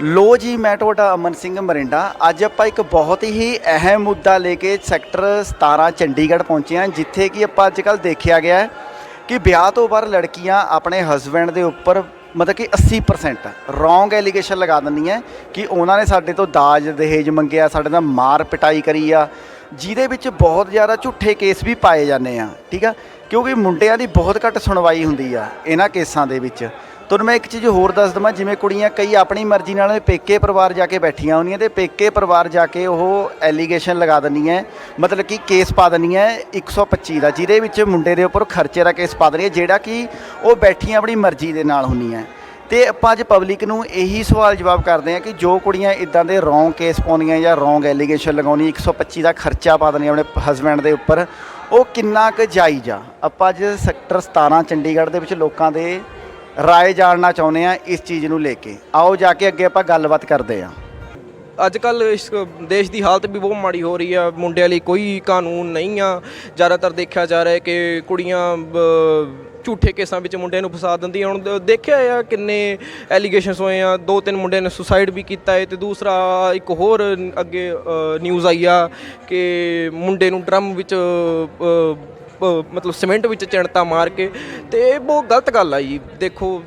ਲੋ ਜੀ, ਮੈਂ ਤੁਹਾਡਾ ਅਮਨ ਸਿੰਘ ਮਰਿੰਡਾ। ਅੱਜ ਆਪਾਂ ਇੱਕ ਬਹੁਤ ਹੀ ਅਹਿਮ ਮੁੱਦਾ ਲੈ ਕੇ ਸੈਕਟਰ 17 ਚੰਡੀਗੜ੍ਹ ਪਹੁੰਚੇ ਹਾਂ, ਜਿੱਥੇ ਕਿ ਆਪਾਂ ਅੱਜ ਕੱਲ੍ਹ ਦੇਖਿਆ ਗਿਆ ਹੈ ਕਿ ਵਿਆਹ ਤੋਂ ਬਾਅਦ ਲੜਕੀਆਂ ਆਪਣੇ ਹਸਬੈਂਡ ਦੇ ਉੱਪਰ ਮਤਲਬ ਕਿ 80% ਰੋਂਗ ਐਲੀਗੇਸ਼ਨ ਲਗਾ ਦਿੰਦੀਆਂ ਕਿ ਉਹਨਾਂ ਨੇ ਸਾਡੇ ਤੋਂ ਦਾਜ ਦਹੇਜ ਮੰਗਿਆ, ਸਾਡੇ ਨਾਲ ਮਾਰ ਪਿਟਾਈ ਕਰੀ ਆ, ਜਿਹਦੇ ਵਿੱਚ ਬਹੁਤ ਜ਼ਿਆਦਾ ਝੂਠੇ ਕੇਸ ਵੀ ਪਾਏ ਜਾਂਦੇ ਆ, ਠੀਕ ਆ? ਕਿਉਂਕਿ ਮੁੰਡਿਆਂ ਦੀ ਬਹੁਤ ਘੱਟ ਸੁਣਵਾਈ ਹੁੰਦੀ ਆ ਇਹਨਾਂ ਕੇਸਾਂ ਦੇ ਵਿੱਚ। ਤੁਹਾਨੂੰ ਮੈਂ ਇੱਕ ਚੀਜ਼ ਹੋਰ ਦੱਸ ਦਵਾਂ, ਜਿਵੇਂ ਕੁੜੀਆਂ ਕਈ ਆਪਣੀ ਮਰਜ਼ੀ ਨਾਲ ਪੇਕੇ ਪਰਿਵਾਰ ਜਾ ਕੇ ਬੈਠੀਆਂ ਹੁੰਦੀਆਂ ਤੇ ਪੇਕੇ ਪਰਿਵਾਰ ਜਾ ਕੇ ਉਹ ਐਲੀਗੇਸ਼ਨ ਲਗਾ ਦਿੰਦੀਆਂ ਮਤਲਬ ਕਿ ਕੇਸ ਪਾ ਦਿੰਦੀਆਂ 125 ਦਾ, ਜਿਹਦੇ ਵਿੱਚ ਮੁੰਡੇ ਦੇ ਉੱਪਰ ਖਰਚੇ ਦਾ ਕੇਸ ਪਾ ਦਿੰਦੀਆਂ, ਜਿਹੜਾ ਕਿ ਉਹ ਬੈਠੀਆਂ ਆਪਣੀ ਮਰਜ਼ੀ ਦੇ ਨਾਲ ਹੁੰਦੀਆਂ ਤੇ ਆਪਾਂ ਅੱਜ ਪਬਲਿਕ ਨੂੰ ਇਹੀ ਸਵਾਲ ਜਵਾਬ ਕਰਦੇ ਹਾਂ ਕਿ ਜੋ ਕੁੜੀਆਂ ਇਦਾਂ ਦੇ ਰੋਂਗ ਕੇਸ ਪਾਉਂਦੀਆਂ ਜਾਂ ਰੋਂਗ ਐਲੀਗੇਸ਼ਨ ਲਗਾਉਂਦੀਆਂ 125 ਦਾ ਖਰਚਾ ਪਾ ਦਿੰਦੀਆਂ ਆਪਣੇ ਹਸਬੈਂਡ ਦੇ ਉੱਪਰ, ਉਹ ਕਿੰਨਾ ਕੁ ਜਾਇਜ਼ ਆ? ਆਪਾਂ ਅੱਜ ਸੈਕਟਰ 17 ਚੰਡੀਗੜ੍ਹ ਦੇ ਵਿੱਚ ਲੋਕਾਂ ਦੇ ਰਾਏ ਜਾਣਨਾ ਚਾਹੁੰਦੇ ਆ ਇਸ ਚੀਜ਼ ਨੂੰ ਲੈ ਕੇ। ਆਓ ਜਾ ਕੇ ਅੱਗੇ ਆਪਾਂ ਗੱਲਬਾਤ ਕਰਦੇ ਆ ਅੱਜ ਕੱਲ ਇਸ ਦੇਸ਼ ਦੀ ਹਾਲਤ ਵੀ ਬਹੁਤ ਮਾੜੀ ਹੋ ਰਹੀ ਆ। ਮੁੰਡਿਆਂ ਲਈ ਕੋਈ ਕਾਨੂੰਨ ਨਹੀਂ ਆ। ਜ਼ਿਆਦਾਤਰ ਦੇਖਿਆ ਜਾ ਰਿਹਾ ਹੈ ਕਿ ਕੁੜੀਆਂ ਬ- ਝੂਠੇ ਕੇਸਾਂ ਵਿੱਚ ਮੁੰਡਿਆਂ ਨੂੰ ਫਸਾ ਦਿੰਦੀਆਂ ਹੁਣ ਦੇਖਿਆ ਆ ਕਿੰਨੇ ਐਲੀਗੇਸ਼ਨਸ ਹੋਏ ਆ। ਦੋ ਤਿੰਨ ਮੁੰਡਿਆਂ ਨੇ ਸੁਸਾਈਡ ਵੀ ਕੀਤਾ ਹੈ ਤੇ ਦੂਸਰਾ ਇੱਕ ਹੋਰ ਅੱਗੇ ਨਿਊਜ਼ ਆਈ ਆ ਕਿ ਮੁੰਡੇ ਨੂੰ ਡਰਮ ਵਿੱਚ ਮਤਲਬ ਸਿਮੈਂਟ ਵਿੱਚ ਚਿਣਤਾ ਮਾਰ ਕੇ ਤੇ ਇਹ ਬਹੁਤ ਗਲਤ ਗੱਲ ਆ ਜੀ। ਦੇਖੋ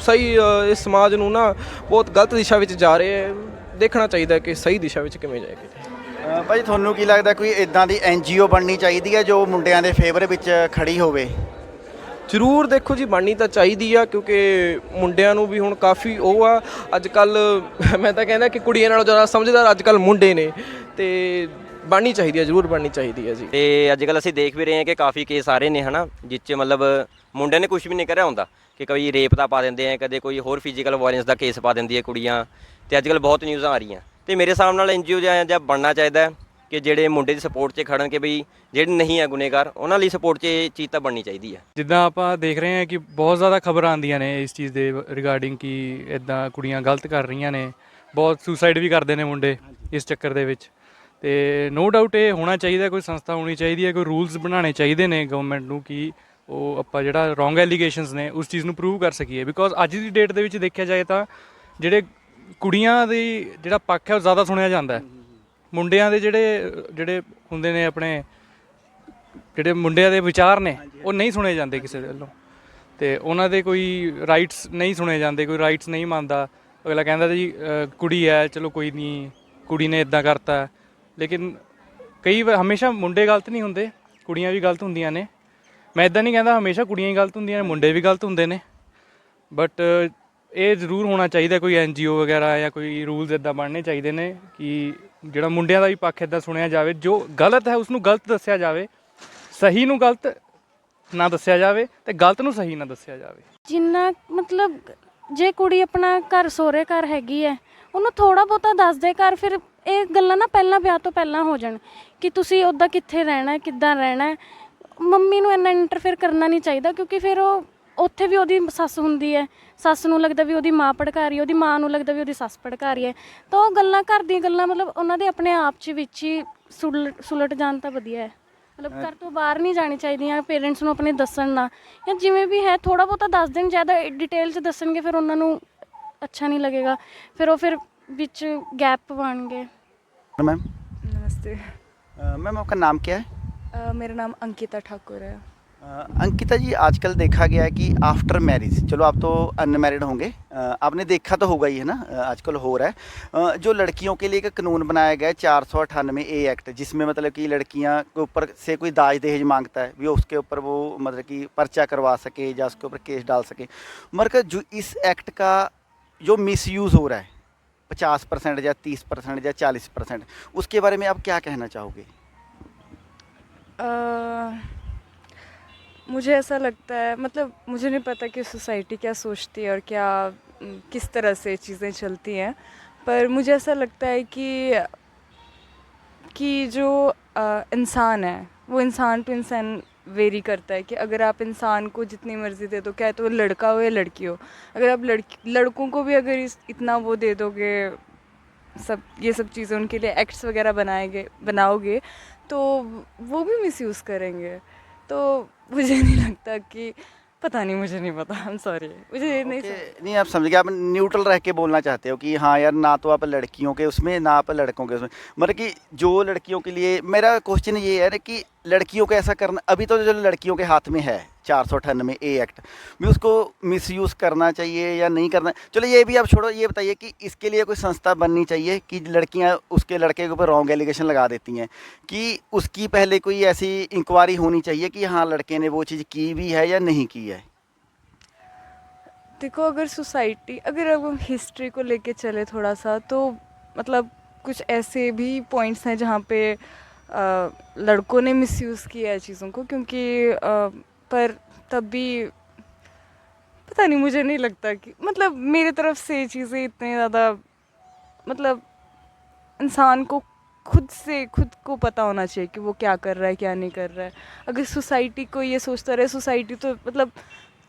ਸਹੀ ਇਸ ਸਮਾਜ ਨੂੰ ਨਾ ਬਹੁਤ ਗਲਤ ਦਿਸ਼ਾ ਵਿੱਚ ਜਾ ਰਹੇ ਹੈ ਦੇਖਣਾ ਚਾਹੀਦਾ ਕਿ ਸਹੀ ਦਿਸ਼ਾ ਵਿੱਚ ਕਿਵੇਂ ਜਾਏਗੀ ਭਾਈ ਤੁਹਾਨੂੰ ਕੀ ਲੱਗਦਾ ਕੋਈ ਇਦਾਂ ਦੀ ਐਨਜੀਓ ਬਣਨੀ ਚਾਹੀਦੀ ਹੈ ਜੋ ਮੁੰਡਿਆਂ ਦੇ ਫੇਵਰ ਵਿੱਚ ਖੜੀ ਹੋਵੇ? ਜ਼ਰੂਰ ਦੇਖੋ ਜੀ ਬਣਨੀ ਤਾਂ ਚਾਹੀਦੀ ਆ ਕਿਉਂਕਿ ਮੁੰਡਿਆਂ ਨੂੰ ਵੀ ਹੁਣ ਕਾਫੀ ਉਹ ਆ। ਅੱਜ ਕੱਲ ਮੈਂ ਤਾਂ ਕਹਿੰਦਾ ਕਿ ਕੁੜੀਆਂ ਨਾਲੋਂ ਜ਼ਿਆਦਾ ਸਮਝਦਾਰ ਅੱਜ ਕੱਲ ਮੁੰਡੇ ਨੇ। ਤੇ ਬਣਨੀ ਚਾਹੀਦੀ ਆ ਜ਼ਰੂਰ ਬਣਨੀ ਚਾਹੀਦੀ ਆ ਜੀ। ਤੇ ਅੱਜ ਕੱਲ ਅਸੀਂ ਦੇਖ ਵੀ ਰਹੇ ਹਾਂ ਕਿ ਕਾਫੀ ਕੇਸ ਆ ਰਹੇ ਨੇ ਹਨਾ ਜਿਸ 'ਚ ਮਤਲਬ ਮੁੰਡਿਆਂ ਨੇ ਕੁਝ ਵੀ ਨਹੀਂ ਕਰਿਆ ਹੁੰਦਾ ਕਿ ਕਈ ਰੇਪ ਦਾ ਪਾ ਦਿੰਦੇ ਆ ਕਦੇ ਕੋਈ ਹੋਰ ਫਿਜ਼ੀਕਲ ਵਾਇਲੈਂਸ ਦਾ ਕੇਸ ਪਾ ਦਿੰਦੀ ਹੈ ਕੁੜੀਆਂ। ਤੇ ਅੱਜ ਕੱਲ ਬਹੁਤ ਨਿਊਜ਼ਾਂ ਆ ਰਹੀਆਂ। ਤੇ ਮੇਰੇ ਹਿਸਾਬ ਨਾਲ ਐਨਜੀਓ ਜਾਂ ਜਾਂ ਬਣਨਾ ਚਾਹੀਦਾ ਹੈ ਕਿ ਜਿਹੜੇ ਮੁੰਡੇ ਦੀ ਸਪੋਰਟ 'ਚ ਖੜਨ ਕਿ ਬਈ ਜਿਹੜੇ ਨਹੀਂ ਆ ਗੁਨੇਗਾਰ ਉਹਨਾਂ ਲਈ ਸਪੋਰਟ 'ਚ ਇਹ ਚੀਜ਼ ਤਾਂ ਬਣਨੀ ਚਾਹੀਦੀ ਹੈ। ਜਿੱਦਾਂ ਆਪਾਂ ਦੇਖ ਰਹੇ ਹਾਂ ਕਿ ਬਹੁਤ ਜ਼ਿਆਦਾ ਖਬਰਾਂ ਆਉਂਦੀਆਂ ਨੇ ਇਸ ਚੀਜ਼ ਦੇ ਰਿਗਾਰਡਿੰਗ ਕਿ ਇਦਾਂ ਕੁੜੀਆਂ ਗਲਤ ਕਰ ਰਹੀਆਂ ਨੇ ਬਹੁਤ ਸੁਸਾਈਡ ਵੀ ਕਰਦੇ ਨੇ ਮੁੰਡੇ ਇਸ ਚੱਕਰ ਦੇ ਵਿੱਚ। ਤੇ ਨੋ ਡਾਊਟ ਇਹ ਹੋਣਾ ਚਾਹੀਦਾ, ਕੋਈ ਸੰਸਥਾ ਹੋਣੀ ਚਾਹੀਦੀ ਹੈ, ਕੋਈ ਰੂਲਸ ਬਣਾਉਣੇ ਚਾਹੀਦੇ ਨੇ ਗਵਰਨਮੈਂਟ ਨੂੰ ਕਿ ਉਹ ਆਪਾਂ ਜਿਹੜਾ ਰੋਂਗ ਐਲੀਗੇਸ਼ਨਸ ਨੇ ਉਸ ਚੀਜ਼ ਨੂੰ ਪ੍ਰੂਵ ਕਰ ਸਕੀਏ। ਬਿਕੋਜ਼ ਅੱਜ ਦੀ ਡੇਟ ਦੇ ਵਿੱਚ ਦੇਖਿਆ ਜਾਏ ਤਾਂ ਜਿਹੜੇ ਕੁੜੀਆਂ ਦੀ ਜਿਹੜਾ ਪੱਖ ਹੈ ਉਹ ਜ਼ਿਆਦਾ ਸੁਣਿਆ ਜਾਂਦਾ ਹੈ। ਮੁੰਡਿਆਂ ਦੇ ਜਿਹੜੇ ਜਿਹੜੇ ਹੁੰਦੇ ਨੇ ਆਪਣੇ, ਜਿਹੜੇ ਮੁੰਡਿਆਂ ਦੇ ਵਿਚਾਰ ਨੇ, ਉਹ ਨਹੀਂ ਸੁਣੇ ਜਾਂਦੇ ਕਿਸੇ ਵੱਲੋਂ। ਤੇ ਉਹਨਾਂ ਦੇ ਕੋਈ ਰਾਈਟਸ ਨਹੀਂ ਸੁਣੇ ਜਾਂਦੇ, ਕੋਈ ਰਾਈਟਸ ਨਹੀਂ ਮੰਨਦਾ। ਅਗਲਾ ਕਹਿੰਦਾ ਜੀ ਕੁੜੀ ਹੈ, ਚਲੋ ਕੋਈ ਨਹੀਂ, ਕੁੜੀ ਨੇ ਇਦਾਂ ਕਰਤਾ। ਲੇਕਿਨ ਕਈ ਵਾਰ ਹਮੇਸ਼ਾ ਮੁੰਡੇ ਗਲਤ ਨਹੀਂ ਹੁੰਦੇ, ਕੁੜੀਆਂ ਵੀ ਗਲਤ ਹੁੰਦੀਆਂ ਨੇ। ਮੈਂ ਇਦਾਂ ਨਹੀਂ ਕਹਿੰਦਾ ਹਮੇਸ਼ਾ ਕੁੜੀਆਂ ਹੀ ਗਲਤ ਹੁੰਦੀਆਂ ਨੇ, ਮੁੰਡੇ ਵੀ ਗਲਤ ਹੁੰਦੇ ਨੇ। ਬਟ ਇਹ ਜ਼ਰੂਰ ਹੋਣਾ ਚਾਹੀਦਾ, ਕੋਈ ਐਨ ਐਨਜੀਓ ਵਗੈਰਾ ਜਾਂ ਕੋਈ ਰੂਲਸ ਇਦਾਂ ਬਣਨੇ ਚਾਹੀਦੇ ਨੇ ਕਿ ਜਿਹੜਾ ਮੁੰਡਿਆਂ ਦਾ ਵੀ ਪੱਖ ਇਦਾਂ ਸੁਣਿਆ ਜਾਵੇ, ਜੋ ਗਲਤ ਹੈ ਉਸ ਨੂੰ ਗਲਤ ਦੱਸਿਆ ਜਾਵੇ, ਸਹੀ ਨੂੰ ਗਲਤ ਨਾ ਦੱਸਿਆ ਜਾਵੇ ਤੇ ਗਲਤ ਨੂੰ ਸਹੀ ਨਾ ਦੱਸਿਆ ਜਾਵੇ। ਜਿੰਨਾ ਮਤਲਬ ਜੇ ਕੁੜੀ ਆਪਣਾ ਘਰ, ਸੋਹਰੇ ਘਰ ਹੈਗੀ ਹੈ, ਉਹਨੂੰ ਥੋੜਾ ਬਹੁਤਾ ਦੱਸ ਦੇ ਘਰ, ਫਿਰ ਇਹ ਗੱਲਾਂ ਨਾ ਪਹਿਲਾਂ ਵਿਆਹ ਤੋਂ ਪਹਿਲਾਂ ਹੋ ਜਾਣ ਕਿ ਤੁਸੀਂ ਉੱਦਾਂ ਕਿੱਥੇ ਰਹਿਣਾ ਹੈ ਕਿੱਦਾਂ ਰਹਿਣਾ ਹੈ। ਮੰਮੀ ਨੂੰ ਇੰਨਾ ਇੰਟਰਫੇਅਰ ਕਰਨਾ ਨਹੀਂ ਚਾਹੀਦਾ ਕਿਉਂਕਿ ਫਿਰ ਉਹ ਉੱਥੇ ਵੀ ਉਹਦੀ ਸੱਸ ਹੁੰਦੀ ਹੈ। ਸੱਸ ਨੂੰ ਲੱਗਦਾ ਵੀ ਉਹਦੀ ਮਾਂ ਭੜਕਾ ਰਹੀ ਹੈ ਉਹਦੀ ਮਾਂ ਨੂੰ ਲੱਗਦਾ ਵੀ ਉਹਦੀ ਸੱਸ ਭੜਕਾ ਰਹੀ ਹੈ। ਤਾਂ ਉਹ ਗੱਲਾਂ ਘਰ ਦੀਆਂ ਗੱਲਾਂ ਮਤਲਬ ਉਹਨਾਂ ਦੇ ਆਪਣੇ ਆਪ 'ਚ ਵਿੱਚ ਹੀ ਸੁਲਟ ਸੁਲਟ ਜਾਣ ਤਾਂ ਵਧੀਆ ਹੈ। ਮਤਲਬ ਘਰ ਤੋਂ ਬਾਹਰ ਨਹੀਂ ਜਾਣੀ ਚਾਹੀਦੀਆਂ ਪੇਰੈਂਟਸ ਨੂੰ ਆਪਣੇ ਦੱਸਣ ਨਾ ਜਾਂ ਜਿਵੇਂ ਵੀ ਹੈ ਥੋੜਾ ਬਹੁਤਾ ਦੱਸ ਦੇਣ ਜ਼ਿਆਦਾ ਡਿਟੇਲ 'ਚ ਦੱਸਣਗੇ ਫਿਰ ਉਹਨਾਂ ਨੂੰ ਅੱਛਾ ਨਹੀਂ ਲੱਗੇਗਾ। ਫਿਰ ਉਹ ਫਿਰ ਵਿੱਚ ਗੈਪ ਪਵਾਉਣਗੇ मैम नमस्ते मैम आपका नाम क्या है अ, मेरा नाम अंकिता ठाकुर है अ, अंकिता जी आजकल देखा गया है कि आफ्टर मैरिज चलो आप तो अनमैरिड होंगे अ, आपने देखा तो होगा ही है ना अ, आजकल हो रहा है अ, जो लड़कियों के लिए एक कानून बनाया गया है चार सौ अठानवे ए एक्ट जिसमें मतलब कि लड़कियां के ऊपर से कोई दाज दहेज मांगता है भी उसके ऊपर वो मतलब कि पर्चा करवा सके या उसके ऊपर केस डाल सके मगर जो इस एक्ट का जो मिसयूज़ हो रहा है पचास परसेंट या तीस परसेंट या चालीस परसेंट। उसके बारे में आप क्या कहना चाहोगे? मुझे ऐसा लगता है मतलब मुझे नहीं पता कि सोसाइटी क्या सोचती है और क्या किस तरह से चीज़ें चलती हैं, पर मुझे ऐसा लगता है कि कि जो इंसान है, वो इंसान टू इंसान वेरी करता है कि अगर आप इंसान को जितनी मर्ज़ी दे दो, क्या तो लड़का हो या लड़की हो, अगर आप लड़की, लड़कों को भी अगर इतना वो दे दोगे, सब, ये सब चीज़ें उनके लिए एक्ट्स वगैरह बनाएँगे, बनाओगे तो वो भी मिसयूज़ करेंगे। तो मुझे नहीं लगता कि पता नहीं, मुझे नहीं पता। एम सॉरी मुझे okay. नहीं नहीं, आप समझ गए। आप न्यूट्रल रह के बोलना चाहते हो कि हाँ यार, ना तो आप लड़कियों के उसमें, ना आप लड़कों के उसमें। मतलब कि जो लड़कियों के लिए, मेरा क्वेश्चन ये है ना कि लड़कियों को ऐसा करना, अभी तो जो लड़कियों के हाथ में है चार सौ अठानवे ए एक्ट भी उसको मिसयूज़ करना चाहिए या नहीं करना? चलो ये भी आप छोड़ो ये बताइए कि इसके लिए कोई संस्था बननी चाहिए कि लड़कियाँ उसके लड़के के ऊपर रॉन्ग एलिगेशन लगा देती हैं? कि उसकी पहले कोई ऐसी इंक्वायरी होनी चाहिए कि हाँ लड़के ने वो चीज़ की भी है या नहीं की है? देखो अगर सोसाइटी अगर अब हम हिस्ट्री को लेके चले थोड़ा सा तो मतलब कुछ ऐसे भी पॉइंट्स हैं जहाँ पे अ, लड़कों ने मिसयूज़ किया है चीज़ों को क्योंकि अ, पर तब भी पता नहीं, मुझे नहीं लगता कि मतलब मेरी तरफ़ से चीज़ें इतनी ज़्यादा मतलब इंसान को खुद से, खुद को पता होना चाहिए कि वो क्या कर रहा है, क्या नहीं कर रहा है। अगर सोसाइटी को ये सोचता रहे, सोसाइटी तो मतलब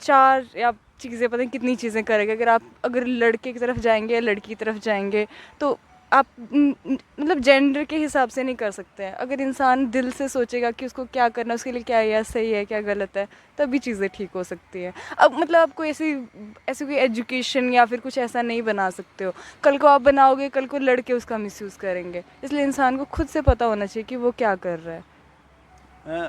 चार या चीज़ें, पता नहीं कितनी चीज़ें करेगा। अगर आप, अगर लड़के की तरफ़ जाएँगे या लड़की की तरफ़ जाएँगे तो आप मतलब जेंडर के हिसाब से नहीं कर सकते हैं। अगर इंसान दिल से सोचेगा कि उसको क्या करना है उसके लिए क्या या सही है क्या गलत है तभी चीज़ें ठीक हो सकती हैं। अब मतलब आपको ऐसी ऐसी कोई एजुकेशन या फिर कुछ ऐसा नहीं बना सकते हो। कल को आप बनाओगे कल को लड़के उसका मिसयूज़ करेंगे। इसलिए इंसान को खुद से पता होना चाहिए कि वो क्या कर रहा है।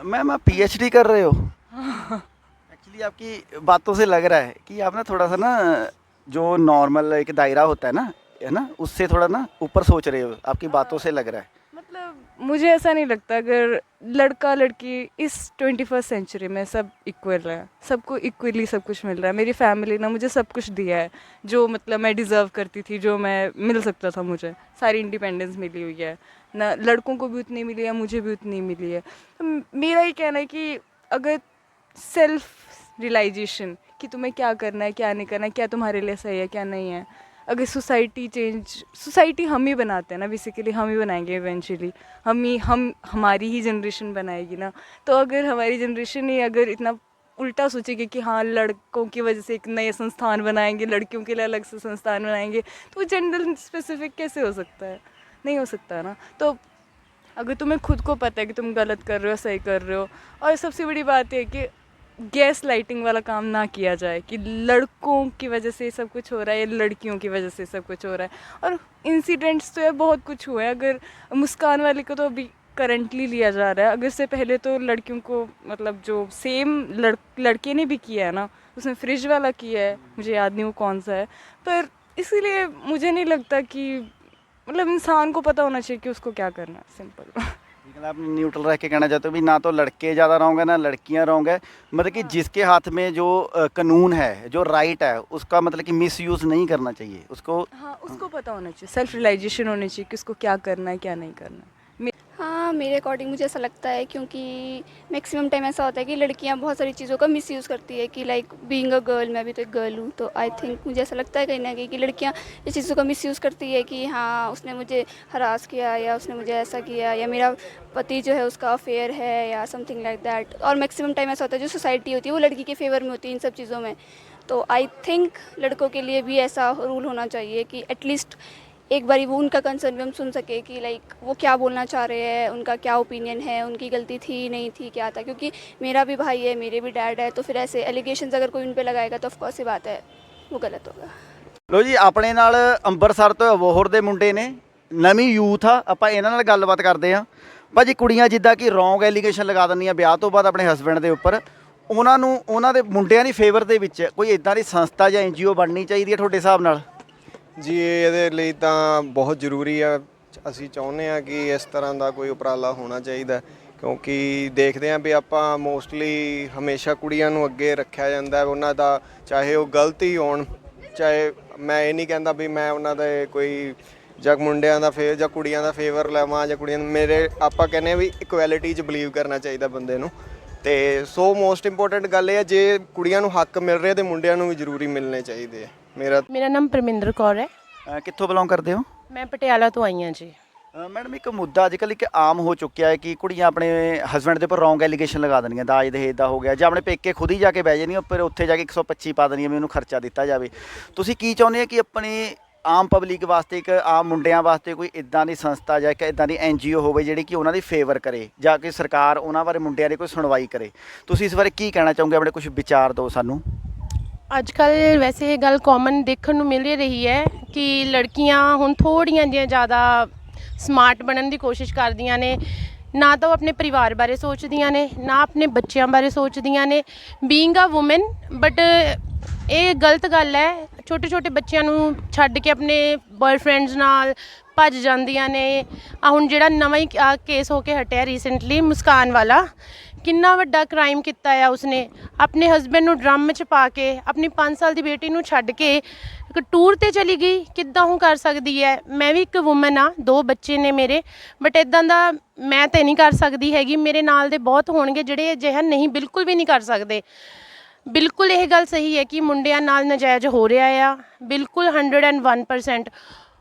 मैम आप पीएचडी कर रहे हो? एक्चुअली आपकी बातों से लग रहा है कि आप ना थोड़ा सा ना जो नॉर्मल एक दायरा होता है ना है ना? उससे थोड़ा ना ऊपर सोच रहे हो, आपकी बातों से लग रहा है। मतलब मुझे ऐसा नहीं लगता अगर लड़का लड़की इस ट्वेंटी फ़र्स्ट सेंचुरी में सब इक्वल है, सबको इक्वली सब कुछ मिल रहा है। मेरी फैमिली ने मुझे सब कुछ दिया है, जो मतलब मैं डिज़र्व करती थी, जो मैं मिल सकता था मुझे। सारी इंडिपेंडेंस मिली हुई है। ना लड़कों को भी उतनी मिली है, मुझे भी उतनी मिली है। तो मेरा ये कहना है कि अगर सेल्फ रियलाइजेशन कि तुम्हें क्या करना है, क्या नहीं करना है, क्या तुम्हारे लिए सही है, क्या नहीं है अगर सोसाइटी चेंज, सोसाइटी हम ही बनाते हैं ना बेसिकली हम ही बनाएँगे इवेंचुअली हम ही, हम, हमारी ही जनरेशन बनाएगी ना। तो अगर हमारी जनरेशन ही अगर इतना उल्टा सोचेगी कि हाँ लड़कों की वजह से एक नए संस्थान बनाएँगे, लड़कियों के लिए अलग से संस्थान बनाएँगे तो जेंडर स्पेसिफिक कैसे हो सकता है? नहीं हो सकता ना। तो अगर तुम्हें खुद को पता है कि तुम गलत कर रहे हो, सही कर रहे हो, और सबसे बड़ी बात है कि गैस लाइटिंग वाला काम ना किया जाए कि लड़कों की वजह से सब कुछ हो रहा है या लड़कियों की वजह से सब कुछ हो रहा है। और इंसिडेंट्स तो है बहुत कुछ हुए हैं। अगर मुस्कान वाले को तो अभी करंटली लिया जा रहा है। अगर से पहले तो लड़कियों को मतलब जो सेम लड़, लड़के ने भी किया है ना, उसने फ्रिज वाला किया है, मुझे याद नहीं वो कौन सा है। पर इसीलिए मुझे नहीं लगता कि मतलब इंसान को पता होना चाहिए कि उसको क्या करना है। सिंपल लेकिन आप न्यूट्रल रह के कहना चाहते हो भी ना तो लड़के ज़्यादा रहोगे ना लड़कियाँ रहोगे मतलब कि जिसके हाथ में जो कानून है जो राइट है उसका मतलब कि मिस यूज़ नहीं करना चाहिए उसको हाँ उसको पता होना चाहिए सेल्फ रियलाइजेशन होनी चाहिए कि उसको क्या करना है क्या नहीं करना है हाँ मेरे अकॉर्डिंग मुझे ऐसा लगता है क्योंकि मैक्सिमम टाइम ऐसा होता है कि लड़कियाँ बहुत सारी चीज़ों का मिस यूज़ करती है कि लाइक बीइंग अ गर्ल मैं भी तो एक गर्ल हूँ तो आई थिंक मुझे ऐसा लगता है कहीं ना कहीं कि लड़कियाँ इस चीज़ों का मिस यूज़ करती है कि हाँ उसने मुझे हरास किया या उसने मुझे ऐसा किया या मेरा पति जो है उसका अफेयर है या समथिंग लाइक दैट और मैक्सिमम टाइम ऐसा होता है जो सोसाइटी होती है, वो लड़की के फेवर में होती है इन सब चीज़ों में. तो आई थिंक लड़कों के लिए भी ऐसा रूल होना चाहिए कि एटलीस्ट एक बारी वो उनका कंसर्न भी हम सुन सके कि लाइक वो क्या बोलना चाह रहे हैं उनका क्या ओपिनियन है उनकी गलती थी नहीं थी क्या था क्योंकि मेरा भी भाई है मेरे भी डैड है तो फिर ऐसे एलिगेशंस अगर कोई उन पे लगाएगा तो ऑफकोर्स ही बात है वो गलत होगा ਲੋ ਜੀ ਆਪਣੇ ਨਾਲ ਅੰਮ੍ਰਿਤਸਰ ਤੋਂ ਅਬੋਹਰ ਦੇ ਮੁੰਡੇ ਨੇ ਨਵੀਂ ਯੂਥ ਆ ਆਪਾਂ ਇਹਨਾਂ ਨਾਲ ਗੱਲਬਾਤ ਕਰਦੇ ਆ ਭਾਜੀ ਕੁੜੀਆਂ ਜਿੱਦਾਂ ਕਿ ਰੋਂਗ ਐਲੀਗੇਸ਼ਨ ਲਗਾ ਦਿੰਦੀਆਂ ਵਿਆਹ ਤੋਂ ਬਾਅਦ ਆਪਣੇ ਹਸਬੰਡ ਦੇ ਉੱਪਰ ਉਹਨਾਂ ਨੂੰ ਉਹਨਾਂ ਦੇ ਮੁੰਡਿਆਂ ਦੀ ਫੇਵਰ ਦੇ ਵਿੱਚ ਕੋਈ ਇਦਾਂ ਦੀ ਸੰਸਥਾ ਜਾਂ ਐਨਜੀਓ ਬਣਨੀ ਚਾਹੀਦੀ ਹੈ ਤੁਹਾਡੇ ਹਿਸਾਬ ਨਾਲ ਜੀ, ਇਹਦੇ ਲਈ ਤਾਂ ਬਹੁਤ ਜ਼ਰੂਰੀ ਆ। ਅਸੀਂ ਚਾਹੁੰਦੇ ਆ ਕਿ ਇਸ ਤਰ੍ਹਾਂ ਦਾ ਕੋਈ ਉਪਰਾਲਾ ਹੋਣਾ ਚਾਹੀਦਾ, ਕਿਉਂਕਿ ਦੇਖਦੇ ਆ ਵੀ ਆਪਾਂ ਮੋਸਟਲੀ ਹਮੇਸ਼ਾ ਕੁੜੀਆਂ ਨੂੰ ਅੱਗੇ ਰੱਖਿਆ ਜਾਂਦਾ ਉਹਨਾਂ ਦਾ ਚਾਹੇ ਉਹ ਗਲਤ ਹੀ ਹੋਣ, ਚਾਹੇ ਮੈਂ ਇਹ ਨਹੀਂ ਕਹਿੰਦਾ ਵੀ ਮੈਂ ਉਹਨਾਂ ਦੇ ਕੋਈ ਜਾਂ ਮੁੰਡਿਆਂ ਦਾ ਫੇਵਰ ਜਾਂ ਕੁੜੀਆਂ ਦਾ ਫੇਵਰ ਲੈਵਾਂ, ਜਾਂ ਕੁੜੀਆਂ ਨੂੰ ਮੇਰੇ, ਆਪਾਂ ਕਹਿੰਦੇ ਆ ਵੀ ਇਕੁਐਲਿਟੀ 'ਚ ਬਲੀਵ ਕਰਨਾ ਚਾਹੀਦਾ ਬੰਦੇ ਨੂੰ। ਤੇ ਸੋ ਮੋਸਟ ਇੰਪੋਰਟੈਂਟ ਗੱਲ ਇਹ ਹੈ ਜੇ ਕੁੜੀਆਂ ਨੂੰ ਹੱਕ ਮਿਲ ਰਹੇ, ਤੇ ਮੁੰਡਿਆਂ ਨੂੰ ਵੀ ਜ਼ਰੂਰੀ ਮਿਲਣੇ ਚਾਹੀਦੇ ਆ। ਮੇਰਾ ਮੇਰਾ ਨਾਮ ਪਰਮਿੰਦਰ ਕੌਰ ਹੈ। ਅ, ਕਿੱਥੋਂ ਬਿਲੋਂਗ ਕਰਦੇ ਹੋ? ਮੈਂ ਪਟਿਆਲਾ ਤੋਂ ਆਈ ਹਾਂ ਜੀ। ਅ, ਮੈਡਮ ਇੱਕ ਮੁੱਦਾ ਅੱਜਕੱਲ ਇੱਕ ਆਮ ਹੋ ਚੁੱਕਿਆ ਹੈ ਕਿ ਕੁੜੀਆਂ ਆਪਣੇ ਹਸਬੰਡ ਦੇ ਉੱਪਰ ਰੋਂਗ ਐਲੀਗੇਸ਼ਨ ਲਗਾ ਦਿੰਦੀਆਂ ਦਾਜ ਦਹੇਜ ਦਾ ਹੋ ਗਿਆ ਜਾਂ ਆਪਣੇ ਪੇਕੇ ਖੁਦ ਹੀ ਜਾ ਕੇ ਬਹਿ ਜਾਂਦੀਆਂ ਪਰ ਉੱਥੇ ਜਾ ਕੇ 125 ਪਾ ਦਿੰਦੀਆਂ ਵੀ ਉਹਨੂੰ ਖਰਚਾ ਦਿੱਤਾ ਜਾਵੇ। ਤੁਸੀਂ ਕੀ ਚਾਹੁੰਦੇ ਆ ਕਿ ਆਪਣੇ ਆਮ ਪਬਲਿਕ ਵਾਸਤੇ ਇੱਕ ਆਮ ਮੁੰਡਿਆਂ ਵਾਸਤੇ ਕੋਈ ਇਦਾਂ ਦੀ ਸੰਸਥਾ ਜਾਂ ਇੱਕ ਇਦਾਂ ਦੀ ਐਨਜੀਓ ਹੋਵੇ ਜਿਹੜੀ ਕਿ ਉਹਨਾਂ ਦੀ ਫੇਵਰ ਕਰੇ ਜਾਂ ਕਿ ਸਰਕਾਰ ਉਹਨਾਂ ਬਾਰੇ ਮੁੰਡਿਆਂ ਦੀ ਕੋਈ ਸੁਣਵਾਈ ਕਰੇ? ਤੁਸੀਂ ਇਸ ਬਾਰੇ ਕੀ ਕਹਿਣਾ ਚਾਹੋਗੇ ਆਪਣੇ ਕੁਝ ਵਿਚਾਰ ਦਿਓ ਸਾਨੂੰ? ਅੱਜ ਕੱਲ ਵੈਸੇ ਇਹ ਗੱਲ ਕਾਮਨ ਦੇਖਣ ਨੂੰ ਮਿਲ ਹੀ ਰਹੀ ਹੈ ਕਿ ਲੜਕੀਆਂ ਹੁਣ ਥੋੜੀਆਂ ਜਿਹੀਆਂ ਜ਼ਿਆਦਾ ਸਮਾਰਟ ਬਣਨ ਦੀ ਕੋਸ਼ਿਸ਼ ਕਰਦੀਆਂ ਨੇ, ਨਾ ਤਾਂ ਉਹ ਆਪਣੇ ਪਰਿਵਾਰ ਬਾਰੇ ਸੋਚਦੀਆਂ ਨੇ, ਨਾ ਆਪਣੇ ਬੱਚਿਆਂ ਬਾਰੇ ਸੋਚਦੀਆਂ ਨੇ ਬੀਇੰਗ ਅ ਔਮਨ ਬਟ ਇਹ ਗਲਤ ਗੱਲ ਹੈ ਛੋਟੇ ਛੋਟੇ ਬੱਚਿਆਂ ਨੂੰ ਛੱਡ ਕੇ ਆਪਣੇ ਬॉयਫ੍ਰੈਂਡਸ ਨਾਲ ਭੱਜ ਜਾਂਦੀਆਂ ਨੇ। ਆ ਹੁਣ ਜਿਹੜਾ ਨਵਾਂ ਹੀ ਕੇਸ ਹੋ ਕੇ ਹਟਿਆ ਰੀਸੈਂਟਲੀ ਮੁਸਕਾਨ ਵਾਲਾ ਕਿੰਨਾ ਵੱਡਾ ਕ੍ਰਾਈਮ ਕੀਤਾ ਆ ਉਸਨੇ। ਆਪਣੇ ਹਸਬੰਡ ਨੂੰ ਡਰਮ 'ਚ ਪਾ ਕੇ, ਆਪਣੀ 5 ਸਾਲ ਦੀ ਬੇਟੀ ਨੂੰ ਛੱਡ ਕੇ ਇੱਕ ਟੂਰ ਤੇ ਚਲੀ ਗਈ। ਕਿੱਦਾਂ ਉਹ ਕਰ ਸਕਦੀ ਹੈ? ਮੈਂ ਵੀ ਇੱਕ ਔਮਨ ਆ ਦੋ ਬੱਚੇ ਨੇ ਮੇਰੇ। ਬਟ ਇਦਾਂ ਦਾ ਮੈਂ ਤੇ ਨਹੀਂ ਕਰ ਸਕਦੀ ਹੈਗੀ। ਮੇਰੇ ਨਾਲ ਦੇ ਬਹੁਤ ਹੋਣਗੇ ਜਿਹੜੇ ਅਜਿਹਾ ਨਹੀਂ, ਬਿਲਕੁਲ ਵੀ ਨਹੀਂ ਕਰ ਸਕਦੇ। ਬਿਲਕੁਲ ਇਹ ਗੱਲ ਸਹੀ ਹੈ ਕਿ ਮੁੰਡਿਆਂ ਨਾਲ ਨਜਾਇਜ਼ ਹੋ ਰਿਹਾ ਆ। ਬਿਲਕੁਲ 101%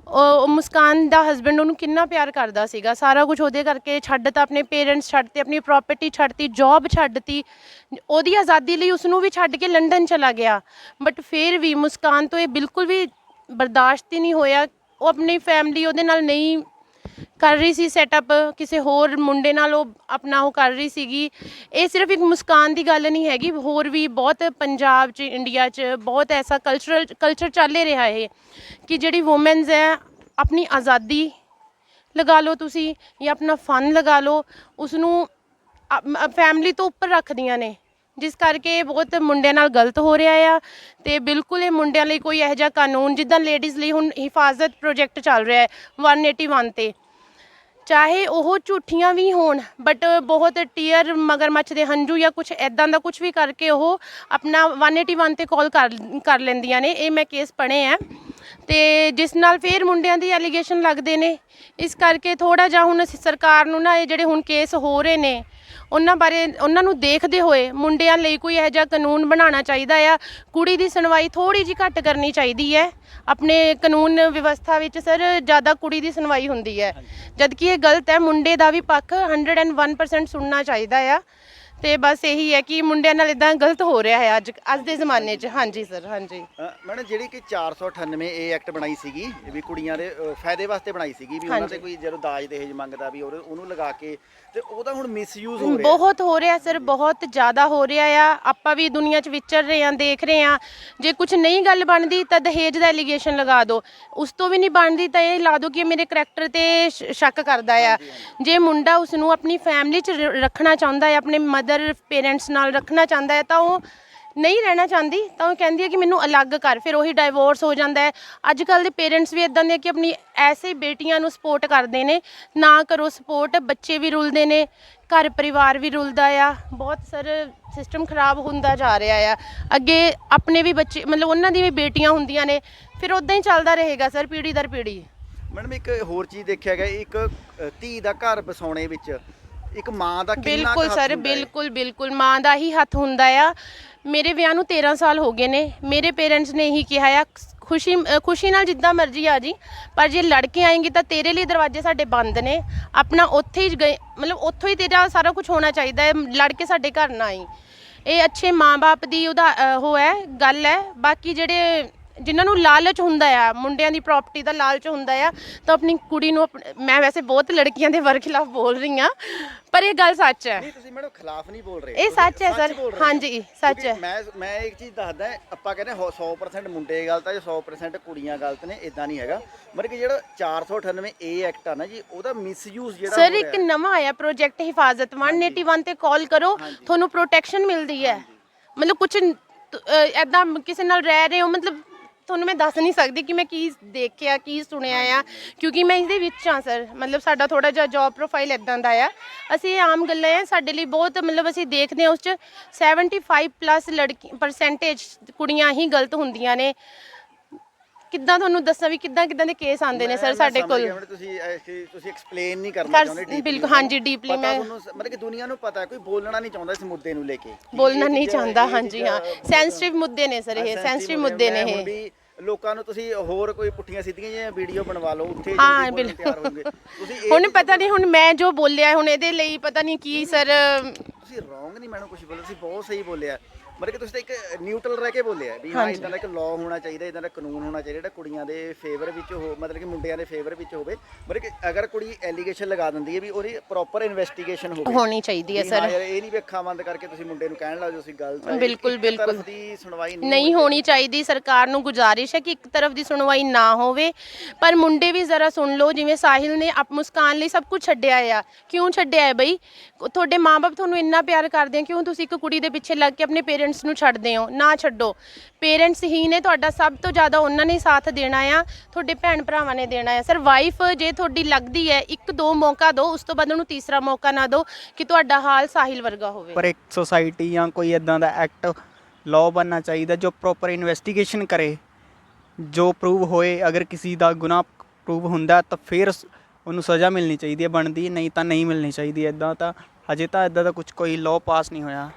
ਉਹ ਮੁਸਕਾਨ ਦਾ ਹਸਬੰਡ ਉਹਨੂੰ ਕਿੰਨਾ ਪਿਆਰ ਕਰਦਾ ਸੀਗਾ। ਸਾਰਾ ਕੁਝ ਉਹਦੇ ਕਰਕੇ ਛੱਡਤਾ, ਆਪਣੇ ਪੇਰੈਂਟਸ ਛੱਡਤੇ, ਆਪਣੀ ਪ੍ਰਾਪਰਟੀ ਛੱਡਤੀ ਜੌਬ ਛੱਡਤੀ। ਉਹਦੀ ਆਜ਼ਾਦੀ ਲਈ ਉਸ ਨੂੰ ਵੀ ਛੱਡ ਕੇ ਲੰਡਨ ਚਲਾ ਗਿਆ। ਬਟ ਫਿਰ ਵੀ ਮੁਸਕਾਨ ਤੋਂ ਇਹ ਬਿਲਕੁਲ ਵੀ ਬਰਦਾਸ਼ਤ ਹੀ ਨਹੀਂ ਹੋਇਆ। ਉਹ ਆਪਣੀ ਫੈਮਿਲੀ ਉਹਦੇ ਨਾਲ ਨਹੀਂ ਕਰ ਰਹੀ ਸੀ ਸੈਟਅਪ ਕਿਸੇ ਹੋਰ ਮੁੰਡੇ ਨਾਲ ਉਹ ਆਪਣਾ ਉਹ ਕਰ ਰਹੀ ਸੀਗੀ। ਇਹ ਸਿਰਫ ਇੱਕ ਮੁਸਕਾਨ ਦੀ ਗੱਲ ਨਹੀਂ ਹੈਗੀ, ਹੋਰ ਵੀ ਬਹੁਤ ਪੰਜਾਬ 'ਚ ਇੰਡੀਆ 'ਚ ਬਹੁਤ ਐਸਾ ਕਲਚਰਲ ਕਲਚਰ ਚੱਲ ਹੀ ਰਿਹਾ ਹੈ ਕਿ ਜਿਹੜੀ ਔਮਨਸ ਹੈ, ਆਪਣੀ ਆਜ਼ਾਦੀ ਲਗਾ ਲਓ ਤੁਸੀਂ ਜਾਂ ਆਪਣਾ ਫਨ ਲਗਾ ਲਓ ਉਸ ਨੂੰ ਫੈਮਿਲੀ ਤੋਂ ਉੱਪਰ ਰੱਖਦੀਆਂ ਨੇ। ਜਿਸ ਕਰਕੇ ਬਹੁਤ ਮੁੰਡਿਆਂ ਨਾਲ ਗਲਤ ਹੋ ਰਿਹਾ ਆ ਤੇ ਬਿਲਕੁਲ ਇਹ ਮੁੰਡਿਆਂ ਲਈ ਕੋਈ ਇਹੋ ਜਿਹਾ ਕਾਨੂੰਨ, ਜਿੱਦਾਂ ਲੇਡੀਜ਼ ਲਈ ਹੁਣ ਹਿਫਾਜ਼ਤ ਪ੍ਰੋਜੈਕਟ ਚੱਲ ਰਿਹਾ ਹੈ 181 ਤੇ। ਚਾਹੇ ਉਹ ਝੂਠੀਆਂ ਵੀ ਹੋਣ ਬਟ ਬਹੁਤ ਟੀਅਰ ਮਗਰਮੱਛ ਦੇ ਹੰਝੂ ਜਾਂ ਕੁਝ ਐਦਾਂ ਦਾ ਕੁਝ ਵੀ ਕਰਕੇ ਉਹ ਆਪਣਾ 181 ਤੇ ਕਾਲ ਕਰ ਕਰ ਲੈਂਦੀਆਂ ਨੇ, ਇਹ ਮੈਂ ਕੇਸ ਪੜ੍ਹੇ ਆ। ਤੇ ਜਿਸ ਨਾਲ ਫੇਰ ਮੁੰਡਿਆਂ ਦੀ ਐਲੀਗੇਸ਼ਨ ਲੱਗਦੇ ਨੇ, ਇਸ ਕਰਕੇ ਥੋੜਾ ਜਿਹਾ ਹੁਣ ਸਰਕਾਰ ਨੂੰ ਨਾ ਇਹ ਜਿਹੜੇ ਹੁਣ ਕੇਸ ਹੋ ਰਹੇ ਨੇ ਉਹਨਾਂ ਬਾਰੇ ਉਹਨਾਂ ਨੂੰ ਦੇਖਦੇ ਹੋਏ ਮੁੰਡਿਆਂ ਲਈ ਕੋਈ ਇਹੋ ਜਿਹਾ ਕਾਨੂੰਨ ਬਣਾਉਣਾ ਚਾਹੀਦਾ ਆ। ਕੁੜੀ ਦੀ ਸੁਣਵਾਈ ਥੋੜੀ ਜਿਹੀ ਘੱਟ ਕਰਨੀ ਚਾਹੀਦੀ ਹੈ। ਆਪਣੇ ਕਾਨੂੰਨ ਵਿਵਸਥਾ ਵਿੱਚ ਸਰ ਜ਼ਿਆਦਾ ਕੁੜੀ ਦੀ ਸੁਣਵਾਈ ਹੁੰਦੀ ਹੈ। ਜਦ ਕਿ ਇਹ ਗਲਤ ਹੈ ਮੁੰਡੇ ਦਾ ਵੀ ਪੱਖ 101% ਸੁਣਨਾ ਚਾਹੀਦਾ ਆ। ਤੇ ਬਸ ਇਹੀ ਹੈ ਕਿ ਮੁੰਡਿਆਂ ਨਾਲ ਇਦਾਂ ਗਲਤ ਹੋ ਰਿਹਾ ਹੈ ਅੱਜ ਅੱਜ ਦੇ ਜ਼ਮਾਨੇ 'ਚ। ਹਾਂਜੀ ਸਰ ਹਾਂਜੀ। ਮੈਡਮ ਜਿਹੜੀ ਕਿ 498 ਏ ਐਕਟ ਬਣਾਈ ਸੀਗੀ ਇਹ ਵੀ ਕੁੜੀਆਂ ਦੇ ਅ, ਫਾਇਦੇ ਵਾਸਤੇ ਬਣਾਈ ਸੀਗੀ ਵੀ ਉਹਨਾਂ ਤੇ। ਕੋਈ ਜਦੋਂ ਦਾਜ ਦਹੇਜ ਮੰਗਦਾ ਵੀ ਉਹਦੇ- ਉਹਨੂੰ ਲਗਾ ਕੇ ਤੇ ਉਹਦਾ ਹੁਣ ਮਿਸਯੂਜ਼ ਹੋ ਰਿਹਾ। ਬਹੁਤ ਹੋ ਰਿਹਾ ਸਰ ਬਹੁਤ ਜ਼ਿਆਦਾ ਹੋ ਰਿਹਾ ਆ। ਆਪਾਂ ਵੀ ਦੁਨੀਆ 'ਚ ਵਿਚਰ ਰਹੇ ਹਾਂ ਦੇਖ ਰਹੇ ਹਾਂ। ਜੇ ਕੁਝ ਨਹੀਂ ਗੱਲ ਬਣਦੀ ਤਾਂ ਦਹੇਜ ਦਾ ਐਲੀਗੇਸ਼ਨ ਲਗਾ ਦਿਓ ਉਸ ਤੋਂ ਵੀ ਨਹੀਂ ਬਣਦੀ ਤਾਂ ਇਹ ਲਾ ਦਿਓ ਕਿ ਇਹ ਮੇਰੇ ਕਰੈਕਟਰ ਤੇ ਸ਼- ਸ਼ੱਕ ਕਰਦਾ ਆ। ਜੇ ਮੁੰਡਾ ਉਸ ਨੂੰ ਆਪਣੀ ਫੈਮਿਲੀ 'ਚ ਰ- ਰੱਖਣਾ ਚਾਹੁੰਦਾ ਹੈ ਆਪਣੇ ਮਦਰ ਪੇਰੈਂਟਸ ਨਾਲ ਰੱਖਣਾ ਚਾਹੁੰਦਾ ਹੈ, ਤਾਂ ਉਹ ਨਹੀਂ ਰਹਿਣਾ ਚਾਹੁੰਦੀ, ਤਾਂ ਉਹ ਕਹਿੰਦੀ ਹੈ ਕਿ ਮੈਨੂੰ ਅਲੱਗ ਕਰ, ਫਿਰ ਉਹੀ ਡਾਈਵੋਰਸ ਹੋ ਜਾਂਦਾ ਹੈ। ਅੱਜ ਕੱਲ ਦੇ ਪੇਰੈਂਟਸ ਵੀ ਇਦਾਂ ਦੇ ਕਿ ਆਪਣੀ ਐਸੇ ਬੇਟੀਆਂ ਨੂੰ ਸਪੋਰਟ ਕਰਦੇ ਨੇ, ਨਾ ਕਰੋ ਸਪੋਰਟ ਬੱਚੇ ਵੀ ਰੁਲਦੇ ਨੇ, ਘਰ ਪਰਿਵਾਰ ਵੀ ਰੁਲਦਾ ਆ, ਬਹੁਤ ਸਰ ਸਿਸਟਮ ਖਰਾਬ ਹੁੰਦਾ ਜਾ ਰਿਹਾ ਆ। ਅੱਗੇ ਆਪਣੇ ਵੀ ਬੱਚੇ, ਮਤਲਬ ਉਹਨਾਂ ਦੀ ਵੀ ਬੇਟੀਆਂ ਹੁੰਦੀਆਂ ਨੇ, ਫਿਰ ਉਦਾਂ ਹੀ ਚੱਲਦਾ ਰਹੇਗਾ ਸਰ, ਪੀੜ੍ਹੀ ਦਰ ਪੀੜ੍ਹੀ। ਮੈਡਮ, ਇੱਕ ਹੋਰ ਚੀਜ਼ ਦੇਖਿਆ ਗਿਆ, ਇੱਕ ਧੀ ਦਾ ਘਰ ਬਸਾਉਣੇ ਵਿੱਚ ਇੱਕ ਮਾਂ ਦਾ ਕਿੰਨਾ ਕੁ ਬਿਲਕੁਲ ਸਰ ਹੈ? ਬਿਲਕੁਲ ਬਿਲਕੁਲ ਮਾਂ ਦਾ ਹੀ ਹੱਥ ਹੁੰਦਾ ਆ। ਮੇਰੇ ਵਿਆਹ ਨੂੰ 13 ਸਾਲ ਹੋ ਗਏ ਨੇ। ਮੇਰੇ ਪੇਰੈਂਟਸ ਨੇ ਇਹੀ ਕਿਹਾ ਆ ਖੁਸ਼ੀ ਅ, ਖੁਸ਼ੀ ਨਾਲ ਜਿੱਦਾਂ ਮਰਜ਼ੀ ਆ ਜੀ ਪਰ ਜੇ ਲੜਕੇ ਆਏਂਗੇ ਤਾਂ ਤੇਰੇ ਲਈ ਦਰਵਾਜ਼ੇ ਸਾਡੇ ਬੰਦ ਨੇ। ਆਪਣਾ ਉੱਥੇ ਹੀ ਗਏ ਮਤਲਬ ਉੱਥੋਂ ਹੀ ਤੇਰਾ ਸਾਰਾ ਕੁਝ ਹੋਣਾ ਚਾਹੀਦਾ ਹੈ। ਲੜਕੇ ਸਾਡੇ ਘਰ ਨਾ ਆਈ। ਇਹ ਅੱਛੇ ਮਾਂ-ਬਾਪ ਦੀ ਉਹਦਾ ਅ, ਉਹ ਹੈ ਗੱਲ ਹੈ। ਬਾਕੀ ਜਿਹੜੇ ਜਿਨ੍ਹਾਂ ਨੂੰ ਲਾਲਚ ਹੁੰਦਾ ਆ ਮੁੰਡਿਆਂ ਦੀ ਪ੍ਰਾਪਰਟੀ ਦਾ ਲਾਲਚ ਹੁੰਦਾ ਆ ਤਾਂ ਆਪਣੀ ਕੁੜੀ ਨੂੰ ਆਪਣ- ਮੈਂ ਵੈਸੇ ਬਹੁਤ ਲੜਕੀਆਂ ਦੇ ਵਰ ਖਿਲਾਫ ਬੋਲ ਰਹੀ ਆ ਪਰ ਇਹ ਗੱਲ ਸੱਚ ਹੈ। ਨਹੀਂ ਤੁਸੀਂ ਮੈਡਮ ਖਿਲਾਫ ਨਹੀਂ ਬੋਲ ਰਹੇ। ਇਹ ਤੁਸੀਂ ਸੱਚ ਹੈ ਸਰ। ਬੋਲ ਰਹੇ ਹੋ। ਹਾਂਜੀ ਸੱਚ ਕਿਉਂਕਿ ਹੈ। ਮੈਂ ਮੈਂ ਇੱਕ ਚੀਜ਼ ਦੱਸਦਾ ਆਪਾਂ ਕਹਿੰਦੇ ਹੋ- 100% ਮੁੰਡੇ ਗਲਤ ਆ ਜਾਂ 100% ਕੁੜੀਆਂ ਗਲਤ ਨੇ ਇਦਾਂ ਨਹੀਂ ਹੈਗਾ। ਮਤਲਬ ਕਿ ਜਿਹੜਾ 498 ਏ ਐਕਟ ਆ ਨਾ ਜੀ ਉਹਦਾ ਮਿਸਯੂਜ਼ ਜਿਹੜਾ ਸਰ ਹੋ ਇੱਕ ਰਿਹਾ ਨਵਾਂ ਆਇਆ ਪ੍ਰੋਜੈਕਟ ਹਿਫਾਜ਼ਤ 181 ਤੇ ਕਾਲ ਕਰੋ ਤੁਹਾਨੂੰ ਪ੍ਰੋਟੈਕਸ਼ਨ ਮਿਲਦੀ ਹੈ। ਮਤਲਬ ਕੁਝ ਐਦਾਂ ਕਿਸੇ ਨਾਲ ਰਹਿ ਰਹੇ ਹੋ ਮਤਲਬ ਤੁਹਾਨੂੰ ਮੈਂ ਦੱਸ ਨਹੀਂ ਸਕਦੀ ਕਿ ਮੈਂ ਕੀ ਦੇਖਿਆ, ਕੀ ਸੁਣਿਆ ਆ, ਕਿਉਂਕਿ ਮੈਂ ਇਹਦੇ ਵਿੱਚ ਆ ਸਰ। ਮਤਲਬ ਸਾਡਾ ਥੋੜਾ ਜਿਹਾ ਜੌਬ ਪ੍ਰੋਫਾਈਲ ਇਦਾਂ ਦਾ ਆ। ਅਸੀਂ ਇਹ ਆਮ ਗੱਲਾਂ ਆ, ਸਾਡੇ ਲਈ ਬਹੁਤ ਮਤਲਬ ਅਸੀਂ ਦੇਖਦੇ ਹਾਂ, ਉਸ ਚ 75 ਪਲੱਸ ਲੜਕੀ ਪਰਸੈਂਟੇਜ ਕੁੜੀਆਂ ਹੀ ਗਲਤ ਹੁੰਦੀਆਂ ਨੇ। ਕਿੱਦਾਂ ਤੁਹਾਨੂੰ ਦੱਸਾਂ ਵੀ ਕਿੱਦਾਂ ਕਿੱਦਾਂ ਦੇ ਕੇਸ ਆਉਂਦੇ ਨੇ ਸਰ ਸਾਡੇ ਕੋਲ ਤੁਸੀਂ ਤੁਸੀਂ ਐਕਸਪਲੇਨ ਨਹੀਂ ਕਰਨਾ ਕਰ- ਚਾਹੁੰਦੇ deeply ਬਿਲਕੁਲ, ਨਾ। ਹਾਂਜੀ, deeply ਪਤਾ ਮੈਂ- ਤੁਹਾਨੂੰ ਸ- ਮਤਲਬ ਕਿ ਦੁਨੀਆ ਨੂੰ ਪਤਾ ਹੈ ਕੋਈ ਬੋਲਣਾ ਨਹੀਂ ਚਾਹੁੰਦਾ ਇਸ ਮੁੱਦੇ ਨੂੰ ਲੈ ਕੇ ਕਿ ਬੋਲਣਾ ਇਹ ਨਹੀਂ ਚੀਜ਼ਾਂ- ਚਾਹੁੰਦਾ ਇਹ ਹਾਂਜੀ ਹਾਂ ਚੀਜ਼ਾਂ- ਸੈਂਸਿਟਿਵ ਮੁੱਦੇ ਨੇ ਸਰ ਇਹ sensitive ਸੈਂਸਿਟਿਵ ਹੋ ਮੁੱਦੇ ਰਿਹਾ। ਨੇ ਮੈਂ ਹੁਣ ਇਹ ਵੀ ਲੋਕਾਂ ਨੂੰ ਤੁਸੀਂ ਹੋਰ ਕੋਈ ਪੁੱਠੀਆਂ ਸਿੱਧੀਆਂ ਜਿਹੀਆਂ ਵੀਡੀਓ ਬਣਵਾ ਲਓ ਉੱਥੇ ਬਿਲਕੁਲ। ਤਿਆਰ ਹੋਗੇ ਤੁਸੀਂ ਹੁਣ ਪਤਾ ਨਹੀਂ ਹੁਣ ਮੈਂ ਜੋ ਬੋਲਿਆ ਹੁਣ ਇਹਦੇ ਲਈ ਪਤਾ ਨਹੀਂ ਕੀ ਸਰ ਤੁਸੀਂ ਰੋਂਗ ਨਹੀਂ ਮੈਨੂੰ ਕੁਝ ਬੋਲਿਆ ਤੁਸੀਂ ਬਹੁਤ ਸਹੀ ਬੋਲਿਆ ਮਤਲਬ ਕਿ ਤੁਸੀਂ ਤਾਂ ਇੱਕ ਨਿਊਟਰਲ ਰਹਿ ਕੇ ਬੋਲਿਆ ਵੀ ਹਾਂ ਇਦਾਂ ਦਾ ਇੱਕ ਲਾਅ ਹੋਣਾ ਚਾਹੀਦਾ ਇਦਾਂ ਦਾ ਕਾਨੂੰਨ ਹੋਣਾ ਚਾਹੀਦਾ ਜਿਹੜਾ ਕੁੜੀਆਂ ਦੇ ਫੇਵਰ ਵਿੱਚ ਹੋ ਮਤਲਬ ਕਿ ਮੁੰਡਿਆਂ ਦੇ ਫੇਵਰ ਵਿੱਚ ਹੋਵੇ। ਮਤਲਬ ਕਿ ਅਗਰ ਕੁੜੀ ਐਲੀਗੇਸ਼ਨ ਲਗਾ ਦਿੰਦੀ ਹੈ ਵੀ ਉਹਦੀ ਪ੍ਰੋਪਰ ਇਨਵੈਸਟੀਗੇਸ਼ਨ ਹੋਵੇ ਹੋਣੀ ਚਾਹੀਦੀ ਹੈ ਵੀ ਹਾਂ ਸਰ ਯਾਰ ਇਹ ਨਹੀਂ ਵੀ ਅੱਖਾਂ ਬੰਦ ਕਰਕੇ ਤੁਸੀਂ ਮੁੰਡੇ ਨੂੰ ਕਹਿਣ ਲੱਗ ਜਾਓ ਤੁਸੀਂ ਗਲਤ ਹੈ ਬਿਲਕੁਲ, ਇੱਕ ਬਿਲਕੁਲ। ਦੀ ਸੁਣਵਾਈ ਨਹੀਂ ਨਹੀਂ ਹੋਣੀ ਚਾਹੀਦੀ। ਸਰਕਾਰ ਨੂੰ ਗੁਜ਼ਾਰਿਸ਼ ਹੈ ਕਿ ਇੱਕ ਤਰਫ ਦੀ ਸੁਣਵਾਈ ਨਾ ਹੋਵੇ। ਪਰ ਮੁੰਡੇ ਵੀ ਜ਼ਰਾ ਸੁਣ ਲਓ ਜਿਵੇਂ ਸਾਹਿਲ ਨੇ ਆਪ ਮੁਸਕਾਨ ਲਈ ਸਭ ਕੁਝ ਛੱਡਿਆ ਆ। ਕਿਉਂ ਛੱਡਿਆ ਹੈ ਬਈ? ਤੁਹਾਡੇ ਮਾਪੇ ਤੁਹਾਨੂੰ ਇੰਨਾ ਪਿਆਰ ਕਰਦੇ ਆ ਕਿਉਂ ਤੁਸੀਂ ਇੱਕ ਕੁੜੀ ਦੇ ਪਿੱਛੇ ਲੱਗ ਕੇ ਆਪਣੇ ਪੇਰੈਂਟਸ ਨੂੰ ਛੱਡਦੇ ਹੋ, ਨਾ ਛੱਡੋ। ਪੇਰੈਂਟਸ ਹੀ ਨੇ ਤੁਹਾਡਾ ਸਭ ਤੋਂ ਜ਼ਿਆਦਾ ਉਹਨਾਂ ਨੇ ਸਾਥ ਦੇਣਾ ਆ, ਤੁਹਾਡੇ ਭੈਣ ਭਰਾਵਾਂ ਨੇ ਦੇਣਾ ਆ। ਸਰ ਵਾਈਫ ਜੇ ਤੁਹਾਡੀ ਲੱਗਦੀ ਹੈ, ਇੱਕ ਦੋ ਮੌਕਾ ਦਿਓ ਉਸ ਤੋਂ ਬਾਅਦ ਉਹਨੂੰ ਤੀਸਰਾ ਮੌਕਾ ਨਾ ਦਿਓ ਕਿ ਤੁਹਾਡਾ ਹਾਲ ਸਾਹਿਲ ਵਰਗਾ ਹੋਵੇ। ਪਰ ਇੱਕ ਸੋਸਾਇਟੀ ਜਾਂ ਕੋਈ ਇਦਾਂ ਦਾ ਐਕਟ ਲਾਅ ਬਣਨਾ ਚਾਹੀਦਾ ਜੋ ਪ੍ਰੋਪਰ ਇਨਵੈਸਟੀਗੇਸ਼ਨ ਕਰੇ। ਜੋ ਪ੍ਰੂਵ ਹੋਏ, ਅਗਰ ਕਿਸੇ ਦਾ ਗੁਨਾਹ ਪ੍ਰੂਵ ਹੁੰਦਾ, ਤਾਂ ਫਿਰ ਉਹਨੂੰ ਸਜ਼ਾ ਮਿਲਣੀ ਚਾਹੀਦੀ ਹੈ, ਬਣਦੀ ਨਹੀਂ ਤਾਂ ਨਹੀਂ ਮਿਲਣੀ ਚਾਹੀਦੀ ਇਦਾਂ ਤਾਂ ਹਜੇ ਤਾਂ ਇਦਾਂ ਦਾ ਕੁਝ ਕੋਈ ਲਾਅ ਪਾਸ ਨਹੀਂ ਹੋਇਆ।